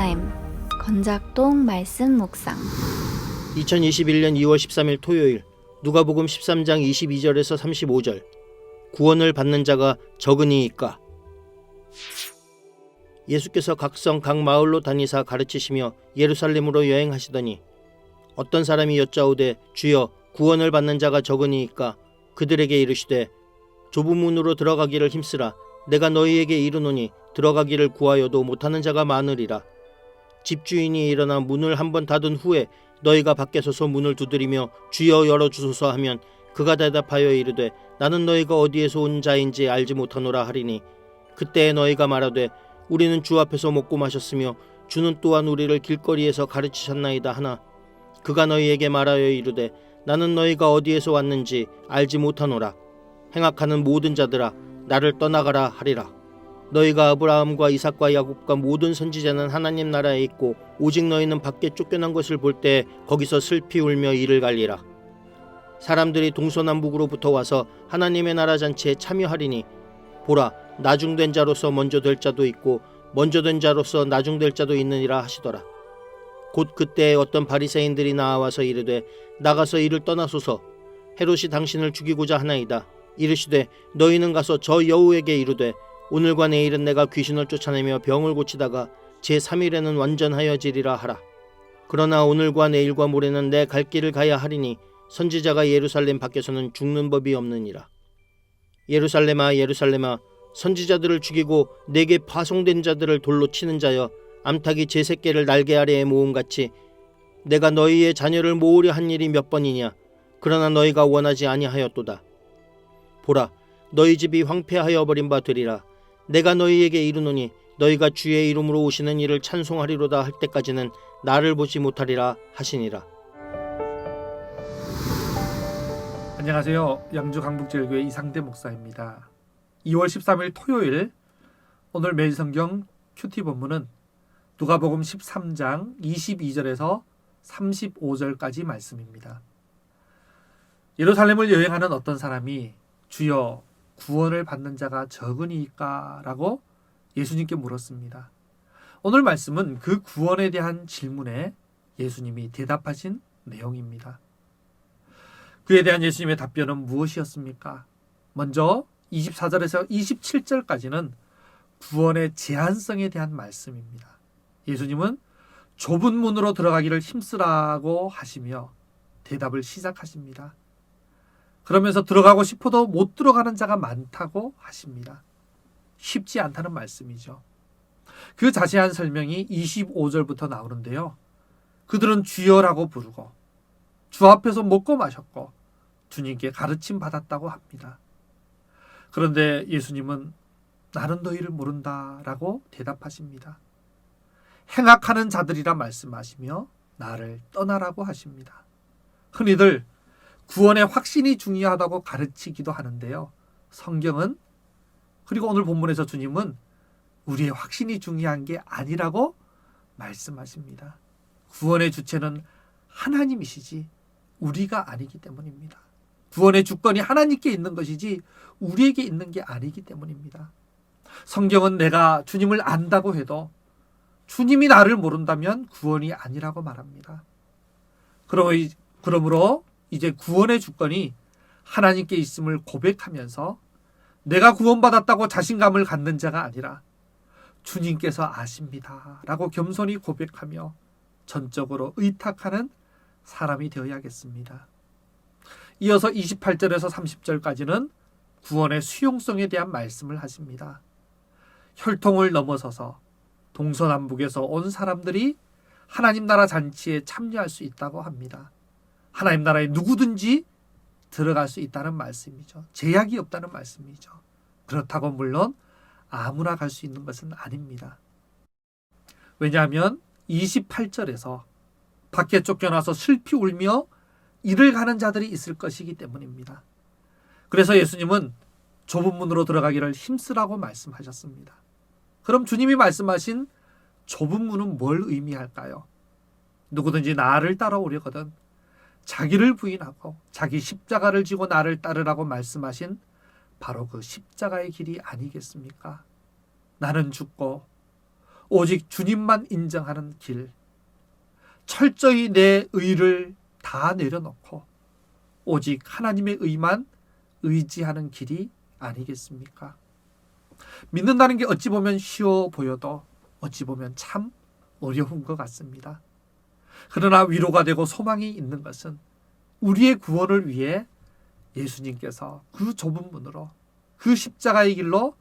타임 건작동 말씀 묵상. 2021년 2월 13일 토요일 누가복음 13장 22절에서 35절. 구원을 받는 자가 적으니이까? 예수께서 각성 각 마을로 다니사 가르치시며 예루살렘으로 여행하시더니 어떤 사람이 여짜오되 주여 구원을 받는 자가 적으니이까? 그들에게 이르시되 좁은 문으로 들어가기를 힘쓰라. 내가 너희에게 이르노니 들어가기를 구하여도 못하는 자가 많으리라 집주인이 일어나 문을 한번 닫은 후에 너희가 밖에 서서 문을 두드리며 주여 열어주소서 하면 그가 대답하여 이르되 나는 너희가 어디에서 온 자인지 알지 못하노라 하리니 그때 너희가 말하되 우리는 주 앞에서 먹고 마셨으며 주는 또한 우리를 길거리에서 가르치셨나이다 하나 그가 너희에게 말하여 이르되 나는 너희가 어디에서 왔는지 알지 못하노라. 행악하는 모든 자들아 나를 떠나가라 하리라 너희가 아브라함과 이삭과 야곱과 모든 선지자는 하나님 나라에 있고 오직 너희는 밖에 쫓겨난 것을 볼 때 거기서 슬피 울며 이를 갈리라. 사람들이 동서남북으로부터 와서 하나님의 나라 잔치에 참여하리니 보라 나중된 자로서 먼저 될 자도 있고 먼저 된 자로서 나중될 자도 있느니라 하시더라. 곧 그때 어떤 바리새인들이 나와서 이르되 나가서 이를 떠나소서 헤롯이 당신을 죽이고자 하나이다. 이르시되 너희는 가서 저 여우에게 이르되 오늘과 내일은 내가 귀신을 쫓아내며 병을 고치다가 제 3일에는 완전하여지리라 하라. 그러나 오늘과 내일과 모레는 내 갈 길을 가야 하리니 선지자가 예루살렘 밖에서는 죽는 법이 없느니라. 예루살렘아 예루살렘아 선지자들을 죽이고 내게 파송된 자들을 돌로 치는 자여 암탉이 제 새끼를 날개 아래에 모음 같이 내가 너희의 자녀를 모으려 한 일이 몇 번이냐 그러나 너희가 원하지 아니하였도다. 보라 너희 집이 황폐하여 버린 바 되리라. 내가 너희에게 이르노니 너희가 주의 이름으로 오시는 이를 찬송하리로다 할 때까지는 나를 보지 못하리라 하시니라. 안녕하세요. 양주 강북제일교회 이상대 목사입니다. 2월 13일 토요일 오늘 매일 성경 큐티 본문은 누가복음 13장 22절에서 35절까지 말씀입니다. 예루살렘을 여행하는 어떤 사람이 주여 구원을 받는 자가 적으니까라고 예수님께 물었습니다. 오늘 말씀은 그 구원에 대한 질문에 예수님이 대답하신 내용입니다. 그에 대한 예수님의 답변은 무엇이었습니까? 먼저 24절에서 27절까지는 구원의 제한성에 대한 말씀입니다. 예수님은 좁은 문으로 들어가기를 힘쓰라고 하시며 대답을 시작하십니다. 그러면서 들어가고 싶어도 못 들어가는 자가 많다고 하십니다. 쉽지 않다는 말씀이죠. 그 자세한 설명이 25절부터 나오는데요. 그들은 주여라고 부르고 주 앞에서 먹고 마셨고 주님께 가르침 받았다고 합니다. 그런데 예수님은 나는 너희를 모른다 라고 대답하십니다. 행악하는 자들이라 말씀하시며 나를 떠나라고 하십니다. 흔히들 구원의 확신이 중요하다고 가르치기도 하는데요. 성경은 그리고 오늘 본문에서 주님은 우리의 확신이 중요한 게 아니라고 말씀하십니다. 구원의 주체는 하나님이시지 우리가 아니기 때문입니다. 구원의 주권이 하나님께 있는 것이지 우리에게 있는 게 아니기 때문입니다. 성경은 내가 주님을 안다고 해도 주님이 나를 모른다면 구원이 아니라고 말합니다. 그러므로 이제 구원의 주권이 하나님께 있음을 고백하면서 내가 구원받았다고 자신감을 갖는 자가 아니라 주님께서 아십니다. 라고 겸손히 고백하며 전적으로 의탁하는 사람이 되어야겠습니다. 이어서 28절에서 30절까지는 구원의 수용성에 대한 말씀을 하십니다. 혈통을 넘어서서 동서남북에서 온 사람들이 하나님 나라 잔치에 참여할 수 있다고 합니다. 하나님 나라에 누구든지 들어갈 수 있다는 말씀이죠. 제약이 없다는 말씀이죠. 그렇다고 물론 아무나 갈 수 있는 것은 아닙니다. 왜냐하면 28절에서 밖에 쫓겨나서 슬피 울며 이를 가는 자들이 있을 것이기 때문입니다. 그래서 예수님은 좁은 문으로 들어가기를 힘쓰라고 말씀하셨습니다. 그럼 주님이 말씀하신 좁은 문은 뭘 의미할까요? 누구든지 나를 따라오려거든 자기를 부인하고 자기 십자가를 지고 나를 따르라고 말씀하신 바로 그 십자가의 길이 아니겠습니까? 나는 죽고 오직 주님만 인정하는 길. 철저히 내 의를 다 내려놓고 오직 하나님의 의만 의지하는 길이 아니겠습니까? 믿는다는 게 어찌 보면 쉬워 보여도 어찌 보면 참 어려운 것 같습니다. 그러나 위로가 되고 소망이 있는 것은 우리의 구원을 위해 예수님께서 그 좁은 문으로 그 십자가의 길로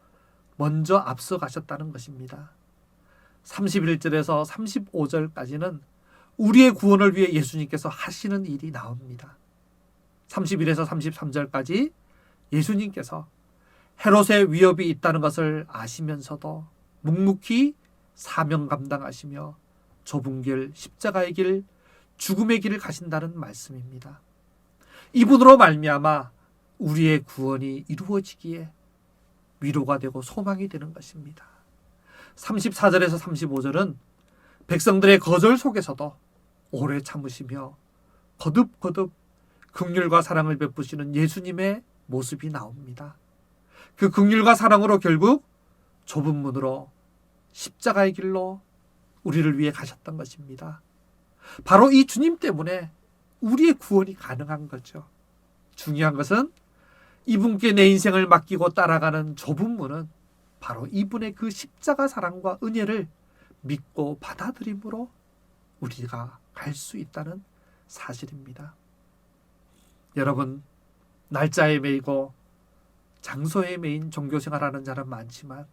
먼저 앞서 가셨다는 것입니다. 31절에서 35절까지는 우리의 구원을 위해 예수님께서 하시는 일이 나옵니다. 31에서 33절까지 예수님께서 헤롯의 위협이 있다는 것을 아시면서도 묵묵히 사명 감당하시며 좁은 길, 십자가의 길, 죽음의 길을 가신다는 말씀입니다. 이분으로 말미암아 우리의 구원이 이루어지기에 위로가 되고 소망이 되는 것입니다. 34절에서 35절은 백성들의 거절 속에서도 오래 참으시며 거듭거듭 극률과 사랑을 베푸시는 예수님의 모습이 나옵니다. 그 극률과 사랑으로 결국 좁은 문으로 십자가의 길로 우리를 위해 가셨던 것입니다. 바로 이 주님 때문에 우리의 구원이 가능한 거죠. 중요한 것은 이분께 내 인생을 맡기고 따라가는 좁은 문은 바로 이분의 그 십자가 사랑과 은혜를 믿고 받아들임으로 우리가 갈 수 있다는 사실입니다. 여러분, 날짜에 매이고 장소에 매인 종교생활하는 자는 많지만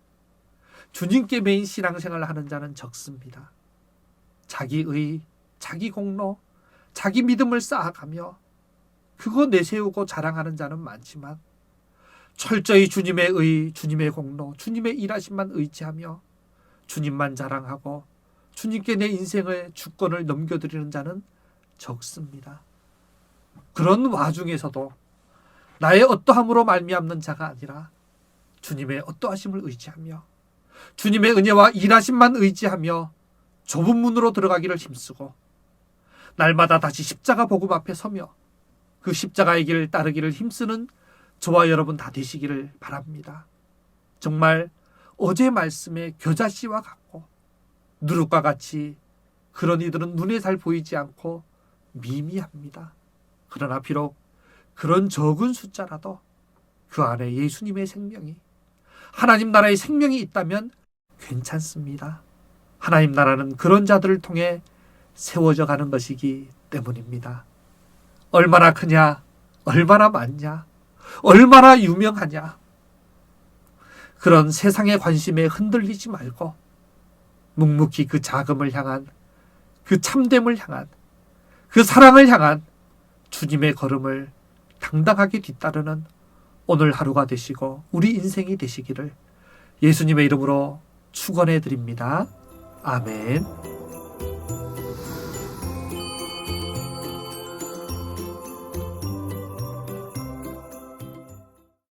주님께 매인 신앙생활을 하는 자는 적습니다. 자기의, 자기 공로, 자기 믿음을 쌓아가며 그거 내세우고 자랑하는 자는 많지만 철저히 주님의 의, 주님의 공로, 주님의 일하심만 의지하며 주님만 자랑하고 주님께 내 인생의 주권을 넘겨드리는 자는 적습니다. 그런 와중에서도 나의 어떠함으로 말미암는 자가 아니라 주님의 어떠하심을 의지하며 주님의 은혜와 일하심만 의지하며 좁은 문으로 들어가기를 힘쓰고 날마다 다시 십자가 복음 앞에 서며 그 십자가의 길을 따르기를 힘쓰는 저와 여러분 다 되시기를 바랍니다. 정말 어제 말씀의 겨자씨와 같고 누룩과 같이 그런 이들은 눈에 잘 보이지 않고 미미합니다. 그러나 비록 그런 적은 숫자라도 그 안에 예수님의 생명이 하나님 나라의 생명이 있다면 괜찮습니다. 하나님 나라는 그런 자들을 통해 세워져 가는 것이기 때문입니다. 얼마나 크냐, 얼마나 많냐, 얼마나 유명하냐. 그런 세상의 관심에 흔들리지 말고 묵묵히 그 자금을 향한 그 참됨을 향한 그 사랑을 향한 주님의 걸음을 당당하게 뒤따르는 오늘 하루가 되시고 우리 인생이 되시기를 예수님의 이름으로 축원해 드립니다. 아멘.